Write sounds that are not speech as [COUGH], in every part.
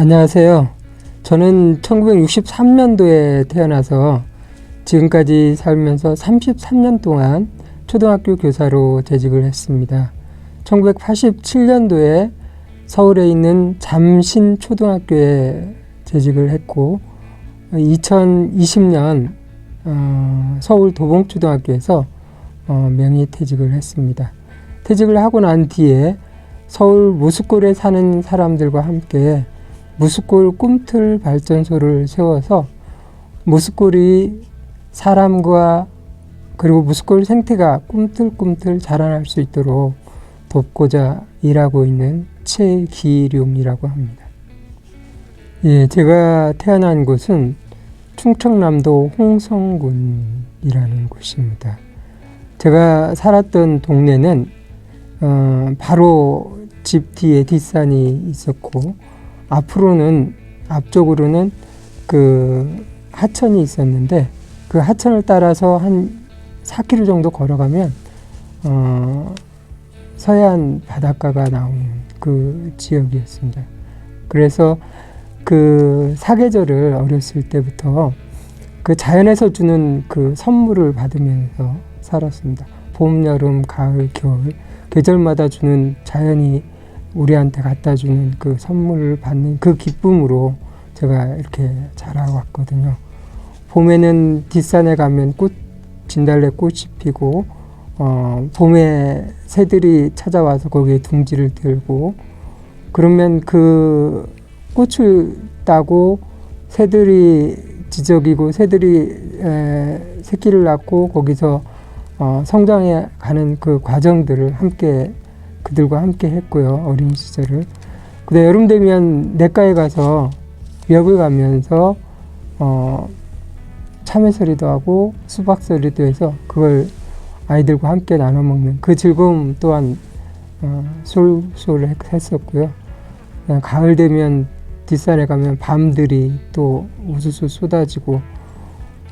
안녕하세요. 저는 1963년도에 태어나서 지금까지 살면서 33년 동안 초등학교 교사로 재직을 했습니다. 1987년도에 서울에 있는 잠신 초등학교에 재직을 했고 2020년 어, 서울 도봉초등학교에서 어, 명의 퇴직을 했습니다. 퇴직을 하고 난 뒤에 서울 무스골에 사는 사람들과 함께 무스골 꿈틀 발전소를 세워서 무스골이 사람과 그리고 무스골 생태가 꿈틀꿈틀 자라날 수 있도록 돕고자 일하고 있는 최기룡이라고 합니다. 예, 제가 태어난 곳은 충청남도 홍성군이라는 곳입니다. 제가 살았던 동네는 어, 바로 집 뒤에 뒷산이 있었고 앞으로는 앞쪽으로는 그 하천이 있었는데 그 하천을 따라서 한 4km 정도 걸어가면 어, 서해안 바닷가가 나오는 그 지역이었습니다. 그래서 그 사계절을 어렸을 때부터 그 자연에서 주는 그 선물을 받으면서 살았습니다. 봄, 여름, 가을, 겨울 계절마다 주는 자연이 우리한테 갖다 주는 그 선물을 받는 그 기쁨으로 제가 이렇게 자라왔거든요. 봄에는 뒷산에 가면 꽃 진달래 꽃이 피고 어, 봄에 새들이 찾아와서 거기에 둥지를 들고 그러면 그 꽃을 따고 새들이 지저귀고 새들이 에, 새끼를 낳고 거기서 어, 성장해 가는 그 과정들을 함께 그들과 함께 했고요 어린 시절을. 근데 여름 되면 냇가에 가서 멱을 가면서 어, 참외 소리도 하고 수박 소리도 해서 그걸 아이들과 함께 나눠 먹는 그 즐거움 또한 어, 쏠쏠했었고요. 그냥 가을 되면 뒷산에 가면 밤들이 또 우수수 쏟아지고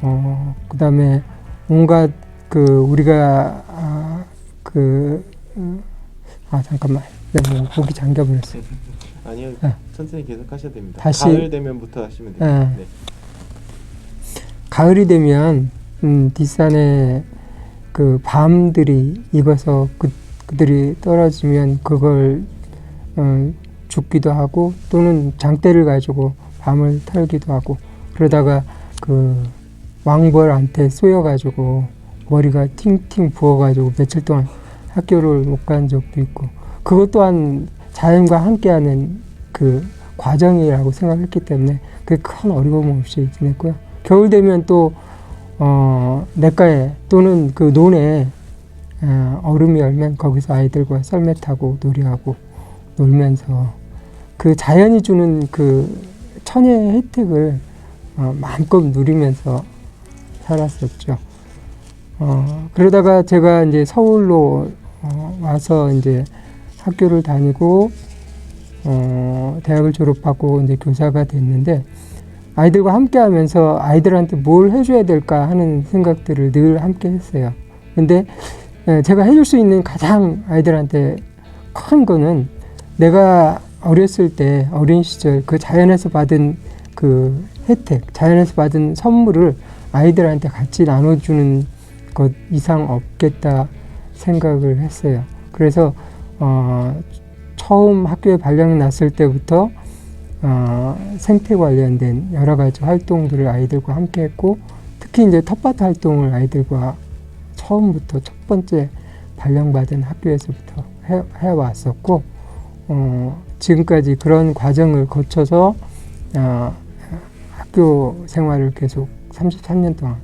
어, 그다음에 온갖 그 우리가 아, 그 음, 아 잠깐만 내가 뭐 목이 잠겨버렸어. [LAUGHS] 아니요 네. 천천히 계속 하셔야 됩니다. 다시- 가을 되면부터 하시면 네. 됩니다. 네. 가을이 되면 음, 뒷산에 그 밤들이 익어서 그, 그들이 떨어지면 그걸 어, 죽기도 하고 또는 장대를 가지고 밤을 털기도 하고 그러다가 그 왕벌한테 쏘여가지고 머리가 팅팅 부어가지고 며칠 동안 학교를 못 간 적도 있고 그것 또한 자연과 함께하는 그 과정이라고 생각했기 때문에 그게 큰 어려움 없이 지냈고요. 겨울 되면 또 어, 냇가에 또는 그 논에 어, 얼음이 얼면 거기서 아이들과 썰매 타고 놀이하고 놀면서 그 자연이 주는 그 천혜의 혜택을 어, 마음껏 누리면서 살았었죠. 어, 그러다가 제가 이제 서울로 어, 와서 이제 학교를 다니고 어, 대학을 졸업하고 이제 교사가 됐는데 아이들과 함께 하면서 아이들한테 뭘 해줘야 될까 하는 생각들을 늘 함께 했어요. 근데 예, 제가 해줄 수 있는 가장 아이들한테 큰 거는 내가 어렸을 때 어린 시절 그 자연에서 받은 그 혜택, 자연에서 받은 선물을 아이들한테 같이 나눠주는 것 이상 없겠다 생각을 했어요. 그래서 어, 처음 학교에 발령 났을 때부터 어, 생태 관련된 여러 가지 활동들을 아이들과 함께 했고 특히 이제 텃밭 활동을 아이들과 처음부터 첫 번째 발령받은 학교에서부터 해, 해왔었고 어, 지금까지 그런 과정을 거쳐서 어, 학교 생활을 계속 33년 동안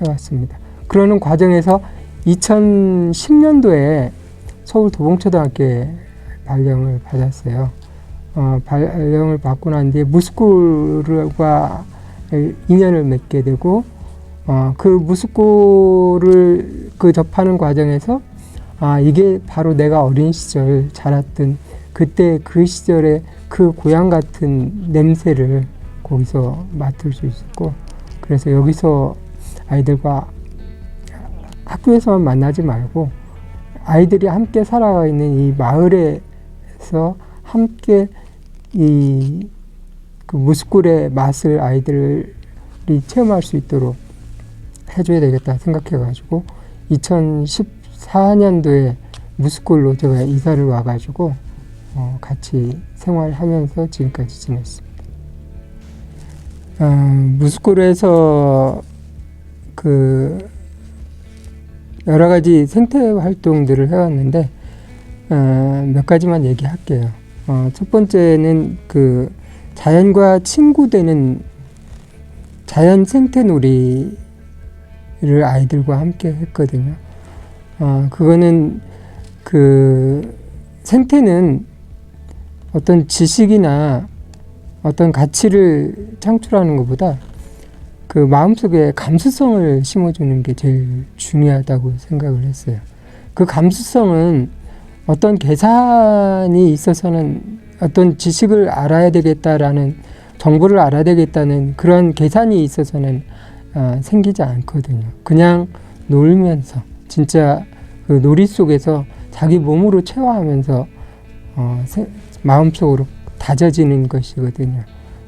해왔습니다. 그러는 과정에서 2010년도에 서울 도봉초등학교에 발령을 받았어요. 어, 발령을 받고 난 뒤에 무스골과 인연을 맺게 되고 어, 그 무스골을 그 접하는 과정에서 아 이게 바로 내가 어린 시절 자랐던 그때 그 시절의 그 고향 같은 냄새를 거기서 맡을 수 있었고 그래서 여기서 아이들과 학교에서만 만나지 말고 아이들이 함께 살아가 있는 이 마을에서 함께 이 그 무스꿀의 맛을 아이들이 체험할 수 있도록 해줘야 되겠다 생각해가지고 2014년도에 무스꿀로 제가 이사를 와가지고 어, 같이 생활하면서 지금까지 지냈습니다. 어, 무스꿀에서 그 여러 가지 생태 활동들을 해왔는데 어, 몇 가지만 얘기할게요. 어, 첫 번째는 그 자연과 친구되는 자연 생태 놀이를 아이들과 함께 했거든요. 어, 그거는 그 생태는 어떤 지식이나 어떤 가치를 창출하는 것보다 그 마음속에 감수성을 심어주는 게 제일 중요하다고 생각을 했어요. 그 감수성은 어떤 계산이 있어서는 어떤 지식을 알아야 되겠다라는 정보를 알아야 되겠다는 그런 계산이 있어서는 아, 생기지 않거든요. 그냥 놀면서 진짜 그 놀이 속에서 자기 몸으로 체화하면서 어, 세- 마음속으로 다져지는 것이거든요.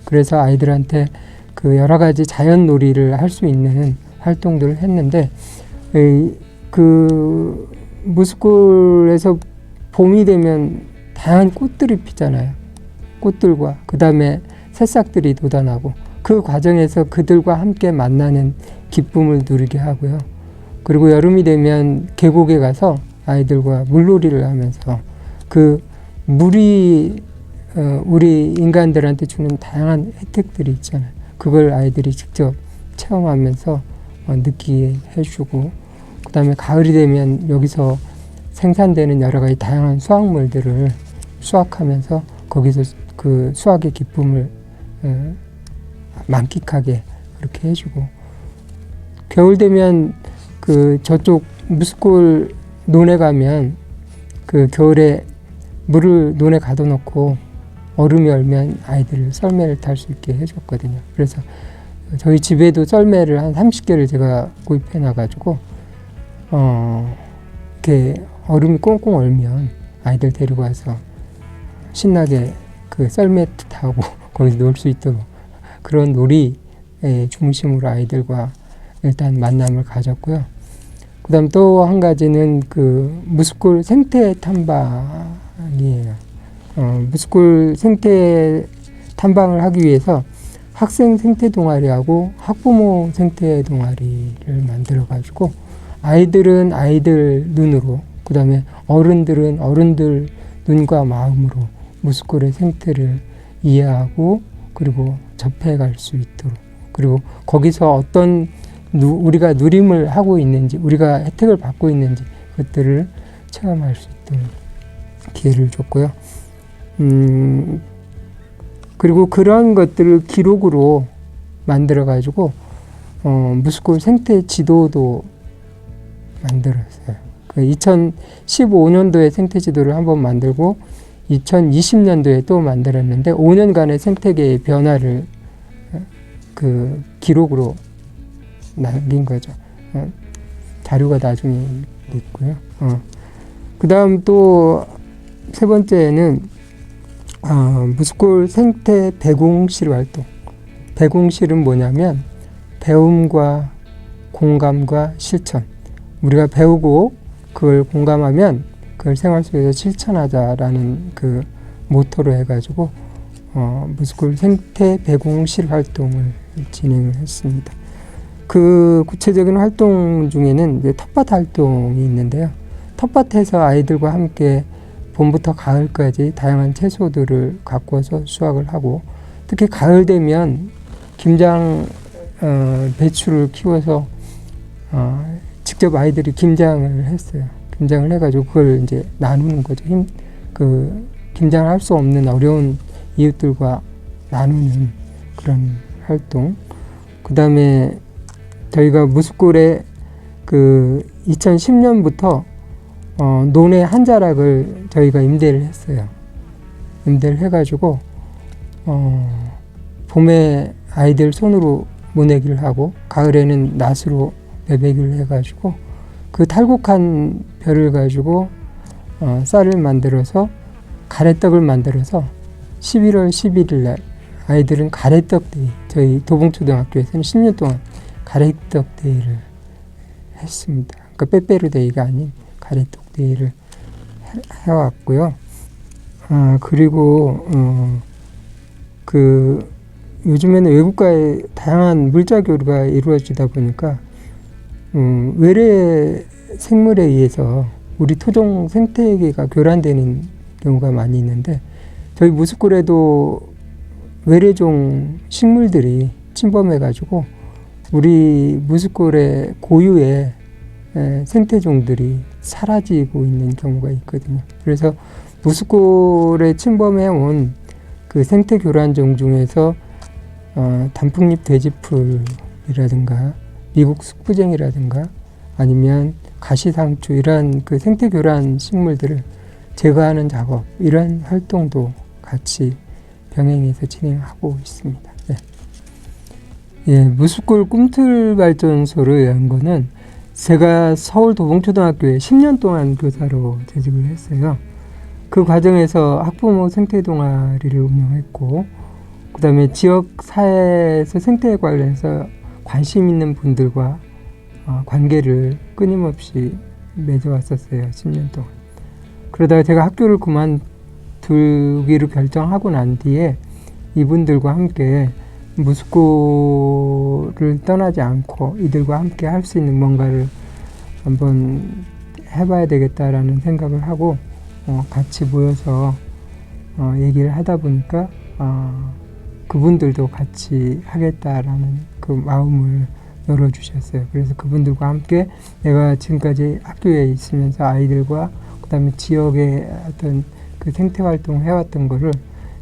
그래서 아이들한테 그 여러 가지 자연 놀이를 할 수 있는 활동들을 했는데 이, 그 무스쿨에서 봄이 되면 다양한 꽃들이 피잖아요. 꽃들과 그 다음에 새싹들이 돋아나고 그 과정에서 그들과 함께 만나는 기쁨을 누리게 하고요. 그리고 여름이 되면 계곡에 가서 아이들과 물놀이를 하면서 그 물이 어, 우리 인간들한테 주는 다양한 혜택들이 있잖아요. 그걸 아이들이 직접 체험하면서 어, 느끼게 해주고 그 다음에 가을이 되면 여기서 생산되는 여러 가지 다양한 수확물들을 수확하면서 거기서 그 수확의 기쁨을 어, 만끽하게 그렇게 해주고. 겨울 되면 그 저쪽 무스골 논에 가면 그 겨울에 물을 논에 가둬놓고 얼음이 얼면 아이들을 썰매를 탈 수 있게 해줬거든요. 그래서 저희 집에도 썰매를 한 30개를 제가 구입해 놔가지고 어 이렇게 얼음이 꽁꽁 얼면 아이들 데리고 와서 신나게 그 썰매 타고 [LAUGHS] 거기서 놀 수 있도록 그런 놀이의 중심으로 아이들과 일단 만남을 가졌고요. 그다음 또 한 가지는 그 무스골 생태 탐방이에요. 어, 무스골 생태 탐방을 하기 위해서 학생 생태 동아리하고 학부모 생태 동아리를 만들어 가지고 아이들은 아이들 눈으로 그다음에 어른들은 어른들 눈과 마음으로 무스골의 생태를 이해하고 그리고 접해 갈 수 있도록 그리고 거기서 어떤 누, 우리가 누림을 하고 있는지 우리가 혜택을 받고 있는지 그것들을 체험할 수 있도록 기회를 줬고요. 음, 그리고 그런 것들을 기록으로 만들어 가지고 어, 무스골 생태 지도도 만들었어요. 그 2015년도에 생태 지도를 한번 만들고 2020년도에 또 만들었는데 5년간의 생태계의 변화를 어, 그 기록으로 남긴 거죠. 어, 자료가 나중에 있고요. 어. 그 다음 또 세 번째는 어, 무스골 생태 배공실 활동. 배공실은 뭐냐면 배움과 공감과 실천. 우리가 배우고 그걸 공감하면 그걸 생활 속에서 실천하자라는 그 모토로 해가지고 어, 무스골 생태 배공실 활동을 진행을 했습니다. 그 구체적인 활동 중에는 텃밭 활동이 있는데요. 텃밭에서 아이들과 함께 봄부터 가을까지 다양한 채소들을 가꾸어서 수확을 하고 특히 가을 되면 김장 어, 배추를 키워서 어, 직접 아이들이 김장을 했어요. 김장을 해가지고 그걸 이제 나누는 거죠. 힘, 그 김장을 할 수 없는 어려운 이웃들과 나누는 그런 활동. 그 다음에 저희가 무스골에 그 2010년부터 어, 논의 한 자락을 저희가 임대를 했어요. 임대를 해가지고 어, 봄에 아이들 손으로 모내기를 하고 가을에는 낫으로 매배기를 해가지고 그 탈곡한 벼를 가지고 어, 쌀을 만들어서 가래떡을 만들어서 11월 11일 날 아이들은 가래떡 데이 저희 도봉초등학교에서는 10년 동안 가래떡 데이를 했습니다. 그러니까 빼빼로 데이가 아닌 가래떡 데이를 해- 해왔고요. 아 그리고 어, 그 요즘에는 외국과의 다양한 물자 교류가 이루어지다 보니까 음, 외래 생물에 의해서 우리 토종 생태계가 교란되는 경우가 많이 있는데 저희 무스골에도 외래종 식물들이 침범해가지고 우리 무스골의 고유의 에, 생태종들이 사라지고 있는 경우가 있거든요. 그래서 무스골에 침범해온 그 생태 교란종 중에서 어, 단풍잎 돼지풀이라든가 미국 숙부쟁이라든가 아니면 가시상추 이러한 그 생태 교란 식물들을 제거하는 작업 이러한 활동도 같이 병행해서 진행하고 있습니다. 네. 예, 무스골 꿈틀 발전소를 연 거는 제가 서울 도봉초등학교에 10년 동안 교사로 재직을 했어요. 그 과정에서 학부모 생태 동아리를 운영했고, 그 다음에 지역 사회에서 생태에 관련해서 관심 있는 분들과 어, 관계를 끊임없이 맺어왔었어요. 10년 동안. 그러다가 제가 학교를 그만두기로 결정하고 난 뒤에 이분들과 함께 무스코를 떠나지 않고 이들과 함께 할 수 있는 뭔가를 한번 해봐야 되겠다라는 생각을 하고 어, 같이 모여서 어, 얘기를 하다 보니까 어, 그분들도 같이 하겠다라는 그 마음을 열어주셨어요. 그래서 그분들과 함께 내가 지금까지 학교에 있으면서 아이들과 그다음에 지역의 어떤 그 생태 활동을 해왔던 거를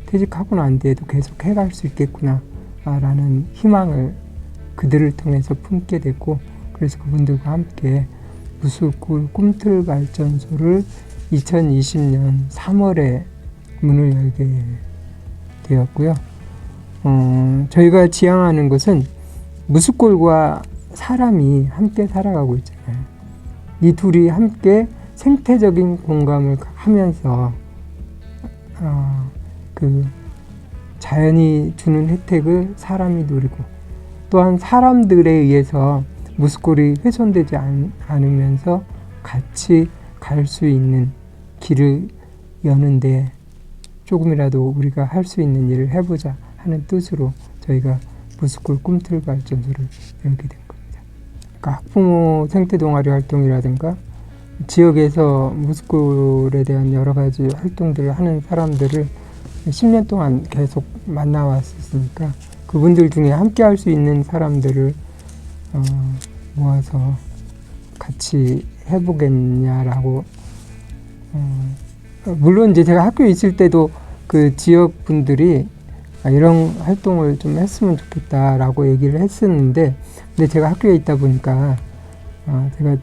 퇴직하고 난 뒤에도 계속 해갈 수 있겠구나 라는 희망을 그들을 통해서 품게 됐고 그래서 그분들과 함께 무수골 꿈틀 발전소를 2020년 3월에 문을 열게 되었고요. 어, 저희가 지향하는 것은 무스골과 사람이 함께 살아가고 있잖아요. 이 둘이 함께 생태적인 공감을 하면서 어, 그 자연이 주는 혜택을 사람이 누리고 또한 사람들에 의해서 무스골이 훼손되지 않, 않으면서 같이 갈 수 있는 길을 여는데 조금이라도 우리가 할 수 있는 일을 해보자 하는 뜻으로 저희가 무스골 꿈틀 발전소를 열게 된 겁니다. 그러니까 학부모 생태 동아리 활동이라든가 지역에서 무스골에 대한 여러 가지 활동들을 하는 사람들을 10년 동안 계속 만나왔었으니까 그분들 중에 함께 할 수 있는 사람들을 어, 모아서 같이 해보겠냐라고 어, 물론 이제 제가 학교에 있을 때도 그 지역 분들이 아, 이런 활동을 좀 했으면 좋겠다라고 얘기를 했었는데 근데 제가 학교에 있다 보니까 어, 제가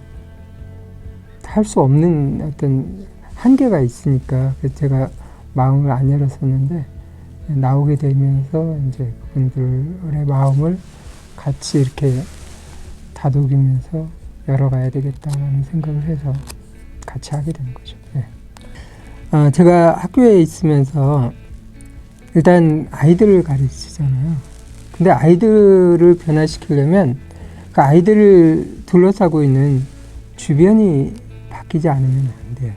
할 수 없는 어떤 한계가 있으니까 제가 마음을 안 열었었는데 나오게 되면서 이제 그분들의 마음을 같이 이렇게 다독이면서 열어가야 되겠다라는 생각을 해서 같이 하게 된 거죠. 네. 아, 제가 학교에 있으면서 일단 아이들을 가르치잖아요. 근데 아이들을 변화시키려면 그 아이들을 둘러싸고 있는 주변이 바뀌지 않으면 안 돼요.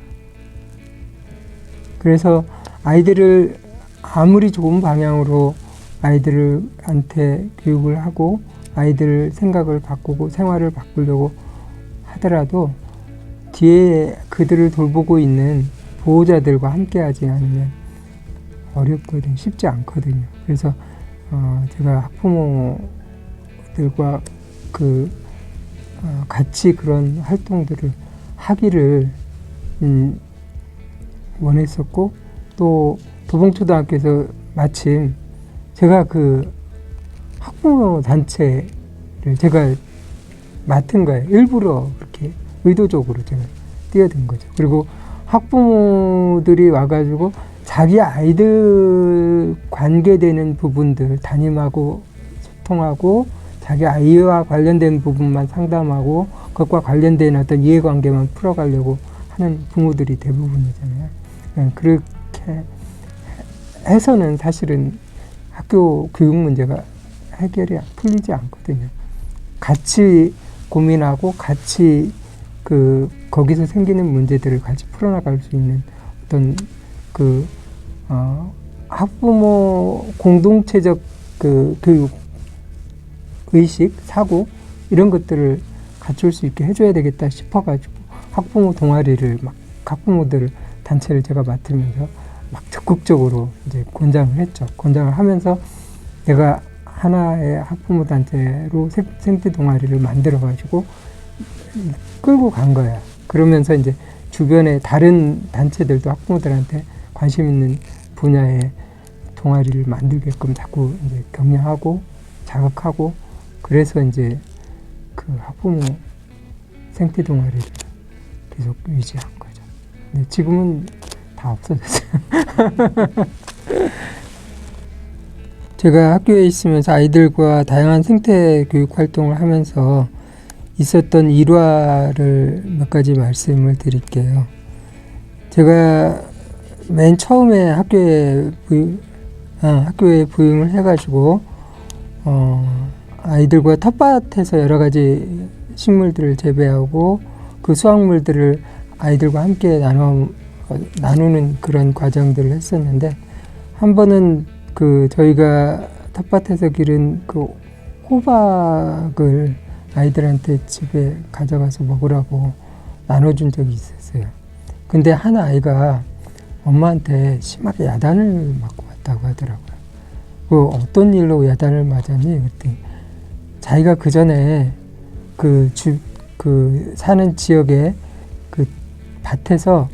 그래서 아이들을 아무리 좋은 방향으로 아이들한테 교육을 하고 아이들 생각을 바꾸고 생활을 바꾸려고 하더라도 뒤에 그들을 돌보고 있는 보호자들과 함께 하지 않으면 어렵거든 쉽지 않거든요. 그래서 어 제가 학부모들과 그 어 같이 그런 활동들을 하기를 음 원했었고 또 도봉초등학교에서 마침 제가 그 학부모 단체를 제가 맡은 거예요. 일부러 그렇게 의도적으로 제가 뛰어든 거죠. 그리고 학부모들이 와가지고 자기 아이들 관계되는 부분들 담임하고 소통하고 자기 아이와 관련된 부분만 상담하고 그것과 관련된 어떤 이해관계만 풀어가려고 하는 부모들이 대부분이잖아요. 그냥 그렇게 해서는 사실은 학교 교육 문제가 해결이 풀리지 않거든요. 같이 고민하고 같이 그 거기서 생기는 문제들을 같이 풀어나갈 수 있는 어떤 그 어, 학부모 공동체적 그 교육 의식 사고 이런 것들을 갖출 수 있게 해줘야 되겠다 싶어가지고 학부모 동아리를 막 학부모들 단체를 제가 맡으면서 막 적극적으로 이제 권장을 했죠. 권장을 하면서 내가 하나의 학부모 단체로 생- 생태 동아리를 만들어 가지고 끌고 간 거야. 그러면서 이제 주변에 다른 단체들도 학부모들한테 관심 있는 분야의 동아리를 만들게끔 자꾸 이제 격려하고 자극하고 그래서 이제 그 학부모 생태 동아리를 계속 유지한 거죠. 지금은 다 없어졌어요. [LAUGHS] 제가 학교에 있으면서 아이들과 다양한 생태 교육 활동을 하면서 있었던 일화를 몇 가지 말씀을 드릴게요. 제가 맨 처음에 학교에 부임, 아, 학교에 부임을 해가지고 어, 아이들과 텃밭에서 여러 가지 식물들을 재배하고 그 수확물들을 아이들과 함께 나눠 어, 나누는 그런 과정들을 했었는데 한 번은 그 저희가 텃밭에서 기른 그 호박을 아이들한테 집에 가져가서 먹으라고 나눠준 적이 있었어요. 근데 한 아이가 엄마한테 심하게 야단을 맞고 왔다고 하더라고요. 그 어떤 일로 야단을 맞았니? 그랬더니 자기가 그 전에 그 주, 그 사는 지역에 그 밭에서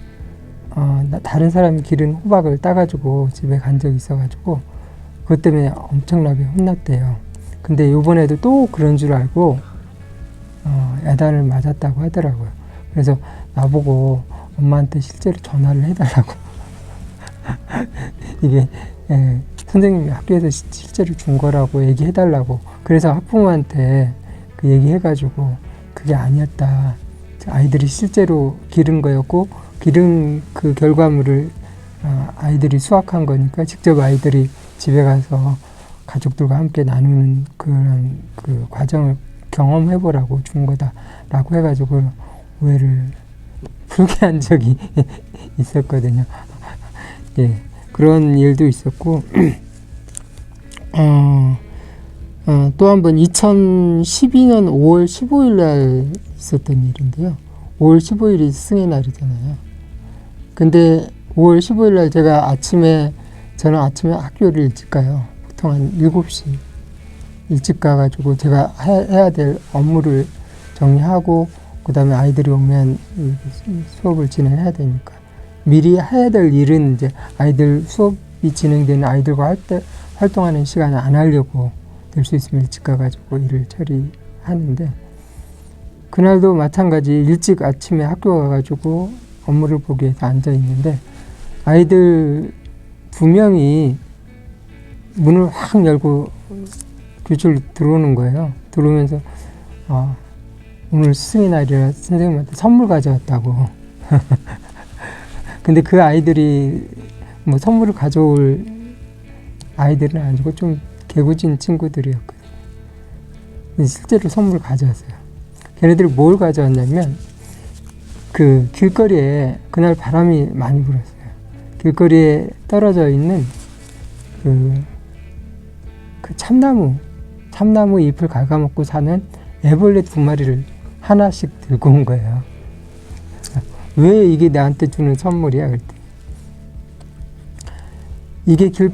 어, 나- 다른 사람이 기른 호박을 따가지고 집에 간 적이 있어가지고 그것 때문에 엄청나게 혼났대요. 근데 요번에도 또 그런 줄 알고 어, 야단을 맞았다고 하더라고요. 그래서 나보고 엄마한테 실제로 전화를 해달라고. [LAUGHS] 이게 예, 선생님이 학교에서 시- 실제로 준 거라고 얘기해달라고. 그래서 학부모한테 그 얘기해가지고 그게 아니었다. 아이들이 실제로 기른 거였고 기른 그 결과물을 어, 아이들이 수확한 거니까 직접 아이들이 집에 가서 가족들과 함께 나누는 그런 그 과정을 경험해 보라고 준 거다라고 해가지고 오해를 풀게 한 적이 [LAUGHS] 있었거든요. 예, 그런 일도 있었고 [CLEARS THROAT] 어, 어, 또한 번 2012년 5월 15일 날 있었던 일인데요. 5월 15일이 스승의 날이잖아요. 근데 5월 15일 날 제가 아침에 저는 아침에 학교를 일찍 가요. 보통 한 7시 일찍 가가지고 제가 해- 해야 될 업무를 정리하고 그 다음에 아이들이 오면 이 수업을 진행해야 되니까 미리 해야 될 일은 이제 아이들 수업이 진행되는 아이들과 할 때 활동하는 시간에 안 하려고 될 수 있으면 일찍 가가지고 일을 처리하는데 그날도 마찬가지 일찍 아침에 학교 가가지고 업무를 보기 위해서 앉아 있는데 아이들 두 명이 문을 확 열고 교실 들어오는 거예요. 들어오면서 아, 오늘 스승의 날이라 선생님한테 선물 가져왔다고. [LAUGHS] 근데 그 아이들이 뭐 선물을 가져올 아이들은 아니고 좀 개구진 친구들이었거든요. 실제로 선물을 가져왔어요. 걔네들이 뭘 가져왔냐면 그 길거리에 그날 바람이 많이 불었어요. 길거리에 떨어져 있는 그, 그 참나무, 참나무 잎을 갉아먹고 사는 애벌레 두 마리를 하나씩 들고 온 거예요. 왜 이게 나한테 주는 선물이야? 그랬더니 이게 길,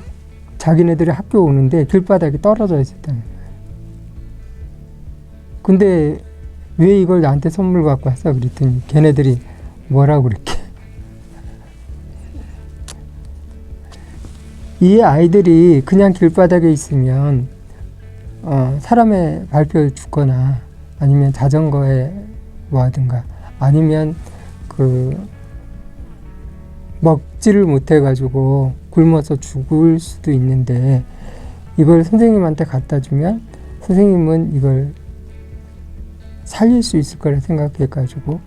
자기네들이 학교 오는데 길바닥에 떨어져 있었다는 거예요. 근데 왜 이걸 나한테 선물 갖고 왔어? 그랬더니 걔네들이 뭐라고 그렇게. 이 아이들이 그냥 길바닥에 있으면 어, 사람의 발표를 죽거나 아니면 자전거에 뭐 하든가 아니면 그 먹지를 못해 가지고 굶어서 죽을 수도 있는데 이걸 선생님한테 갖다 주면 선생님은 이걸 살릴 수 있을 거라 생각해 가지고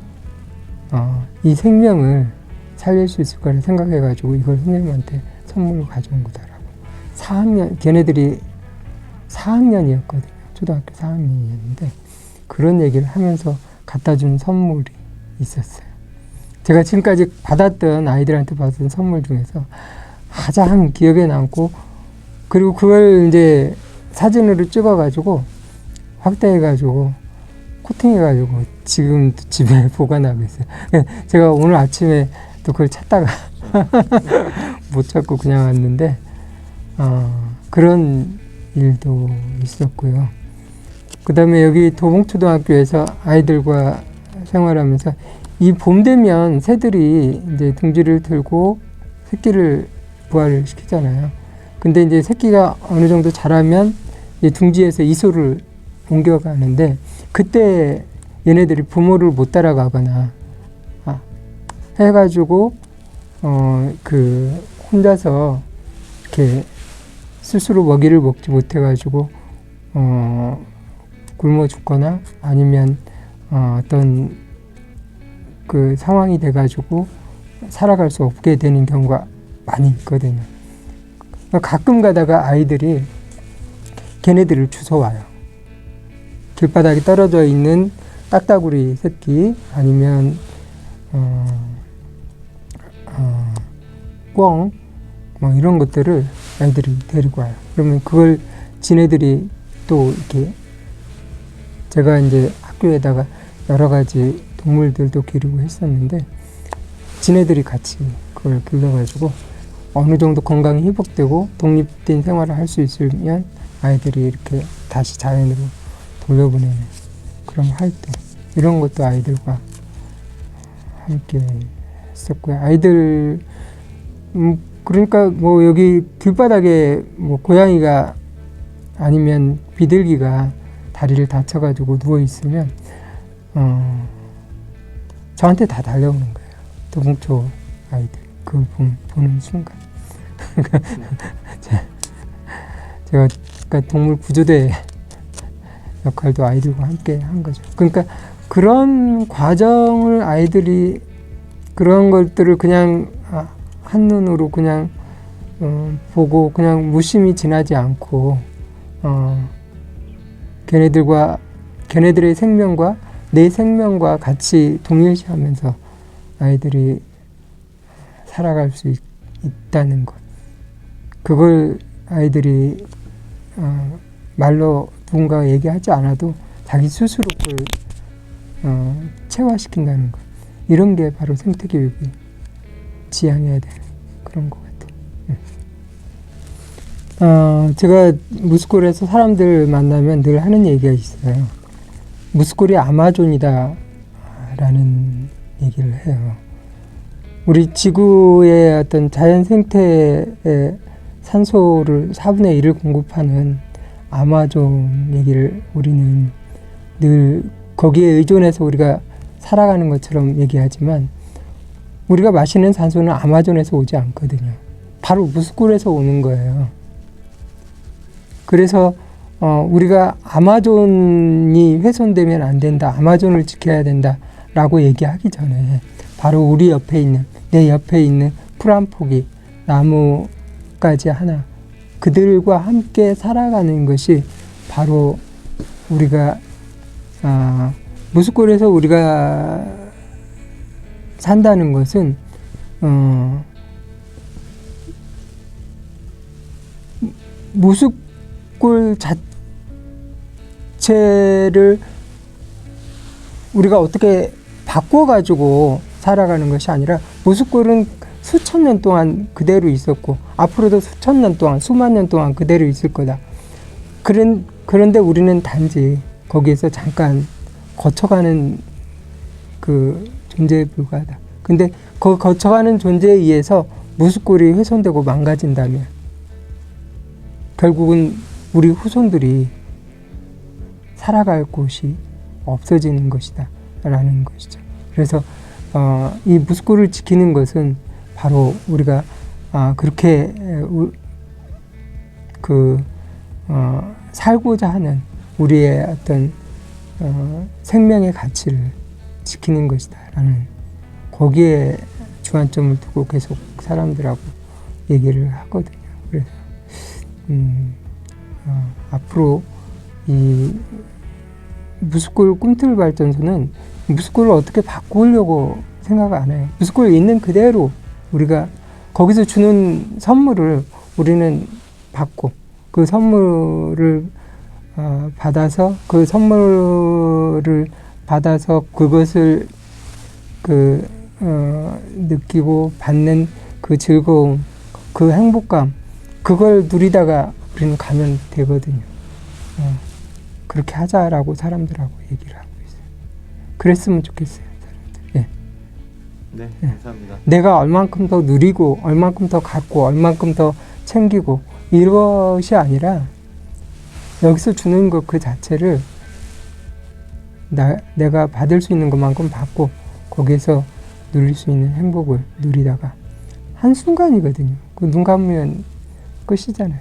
어, 이 생명을 살릴 수 있을 거라 생각해 가지고 이걸 선생님한테 선물로 가져온 거다라고 4학년 걔네들이 4학년이었거든요. 초등학교 4학년이었는데 그런 얘기를 하면서 갖다 준 선물이 있었어요. 제가 지금까지 받았던 아이들한테 받은 선물 중에서 가장 기억에 남고 그리고 그걸 이제 사진으로 찍어가지고 확대해가지고 코팅해가지고 지금 집에 [LAUGHS] 보관하고 있어요. 예, 제가 오늘 아침에 또 그걸 찾다가 [LAUGHS] 못 찾고 그냥 왔는데 어, 그런 일도 있었고요. 그 다음에 여기 도봉초등학교에서 아이들과 생활하면서 이 봄 되면 새들이 이제 둥지를 들고 새끼를 부화를 시키잖아요. 근데 이제 새끼가 어느 정도 자라면 이 둥지에서 이소를 옮겨가는데 그때 얘네들이 부모를 못 따라가거나 아, 해가지고 어 그 혼자서 이렇게 스스로 먹이를 먹지 못해가지고 어 굶어 죽거나 아니면 어, 어떤 그 상황이 돼가지고 살아갈 수 없게 되는 경우가 많이 있거든요. 가끔 가다가 아이들이 걔네들을 주워와요. 길바닥에 떨어져 있는 딱따구리 새끼 아니면 어, 어, 꿩, 뭐 이런 것들을 아이들이 데리고 와요. 그러면 그걸 지네들이 또 이렇게 제가 이제 학교에다가 여러 가지 동물들도 기르고 했었는데 지네들이 같이 그걸 길러가지고 어느 정도 건강이 회복되고 독립된 생활을 할 수 있으면 아이들이 이렇게 다시 자연으로 돌려보내는 그런 활동 이런 것도 아이들과 함께 했었고요. 아이들 음 그러니까 뭐 여기 길바닥에 뭐 고양이가 아니면 비둘기가 다리를 다쳐가지고 누워 있으면 어 저한테 다 달려오는 거예요. 도봉초 아이들 보, 보는 순간 [LAUGHS] 제- 제가 그러니까 동물 구조대 역할도 아이들과 함께 한 거죠. 그러니까 그런 과정을 아이들이 그런 것들을 그냥 아, 한눈으로 그냥 어, 보고 그냥 무심히 지나지 않고 어, 걔네들과 걔네들의 생명과 내 생명과 같이 동일시하면서 아이들이 살아갈 수 있, 있다는 것 그걸 아이들이 어, 말로 누군가 얘기하지 않아도 자기 스스로 그걸 어, 체화시킨다는 것 이런 게 바로 생태교육이 지향해야 되는 그런 것 같아요. 음. 어, 제가 무스콜에서 사람들 만나면 늘 하는 얘기가 있어요. 무스콜이 아마존이다 라는 얘기를 해요. 우리 지구의 어떤 자연 생태의 산소를 4분의 1을 공급하는 아마존 얘기를 우리는 늘 거기에 의존해서 우리가 살아가는 것처럼 얘기하지만 우리가 마시는 산소는 아마존에서 오지 않거든요. 바로 무스콜에서 오는 거예요. 그래서 어, 우리가 아마존이 훼손되면 안 된다, 아마존을 지켜야 된다라고 얘기하기 전에 바로 우리 옆에 있는 내 옆에 있는 풀 한 포기 나무까지 하나 그들과 함께 살아가는 것이 바로 우리가 아, 무스골에서 우리가 산다는 것은 어, 무스골 자체를 우리가 어떻게 바꿔 가지고 살아가는 것이 아니라 무스골은 수천 년 동안 그대로 있었고 앞으로도 수천 년 동안 수만 년 동안 그대로 있을 거다. 그런 그런데 우리는 단지 거기에서 잠깐 거쳐가는 그 존재에 불과하다. 근데 그 거쳐가는 존재에 의해서 무스골이 훼손되고 망가진다면 결국은 우리 후손들이 살아갈 곳이 없어지는 것이다. 라는 것이죠. 그래서 어, 이 무스골을 지키는 것은 바로 우리가 아, 그렇게 그 어, 살고자 하는 우리의 어떤 어, 생명의 가치를 지키는 것이다라는 거기에 주안점을 두고 계속 사람들하고 얘기를 하거든요. 그래서 음, 어, 앞으로 이 무스골 꿈틀 발전소는 무스골을 어떻게 바꾸려고 생각 안 해요. 무스골 있는 그대로 우리가 거기서 주는 선물을 우리는 받고 그 선물을 어, 받아서 그 선물을 받아서 그것을 그 어, 느끼고 받는 그 즐거움, 그 행복감, 그걸 누리다가 우리는 가면 되거든요. 어, 그렇게 하자라고 사람들하고 얘기를 하고 있어요. 그랬으면 좋겠어요. 예. 네, 감사합니다. 내가 얼만큼 더 누리고, 얼만큼 더 갖고, 얼만큼 더 챙기고 이것이 아니라 여기서 주는 것 그 자체를 나, 내가 받을 수 있는 것만큼 받고 거기에서 누릴 수 있는 행복을 누리다가 한 순간이거든요. 그 눈 감으면 끝이잖아요.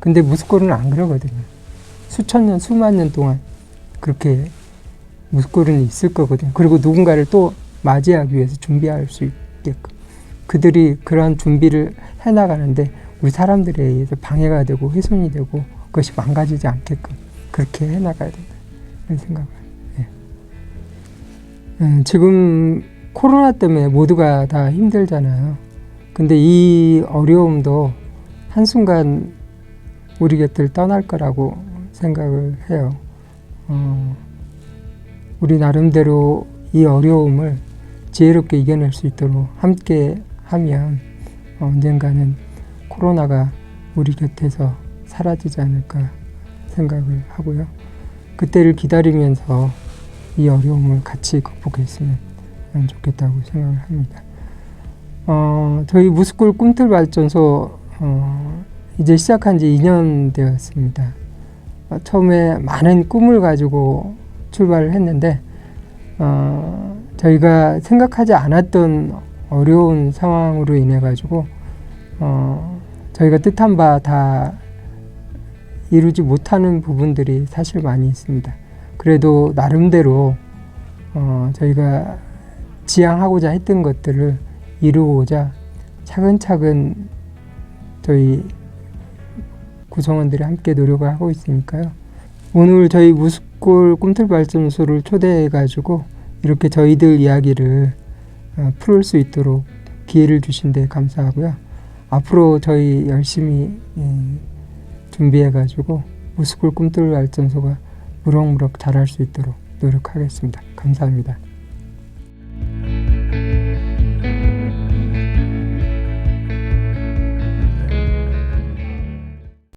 근데 무스골은 안 그러거든요. 수천 년, 수만 년 동안 그렇게 무스골은 있을 거거든요. 그리고 누군가를 또 맞이하기 위해서 준비할 수 있게끔 그들이 그러한 준비를 해나가는데 우리 사람들에 의해서 방해가 되고 훼손이 되고 그것이 망가지지 않게끔 그렇게 해나가야 된다 이런 생각을 해요. 음, 지금 코로나 때문에 모두가 다 힘들잖아요. 근데 이 어려움도 한순간 우리 곁을 떠날 거라고 생각을 해요. 어, 우리 나름대로 이 어려움을 지혜롭게 이겨낼 수 있도록 함께 하면 언젠가는 코로나가 우리 곁에서 사라지지 않을까 생각을 하고요. 그때를 기다리면서 이 어려움을 같이 극복했으면 좋겠다고 생각을 합니다. 어, 저희 무스골 꿈틀 발전소 어, 이제 시작한 지 2년 되었습니다. 어, 처음에 많은 꿈을 가지고 출발을 했는데 어, 저희가 생각하지 않았던 어려운 상황으로 인해 가지고 어, 저희가 뜻한 바 다 이루지 못하는 부분들이 사실 많이 있습니다. 그래도 나름대로 어, 저희가 지향하고자 했던 것들을 이루고자 차근차근 저희 구성원들이 함께 노력을 하고 있으니까요. 오늘 저희 무스골 꿈틀 발전소를 초대해 가지고 이렇게 저희들 이야기를 어, 풀을 수 있도록 기회를 주신 데 감사하고요. 앞으로 저희 열심히 예, 준비해 가지고 무스골 꿈틀 발전소가 무럭무럭 자랄 수 있도록 노력하겠습니다. 감사합니다.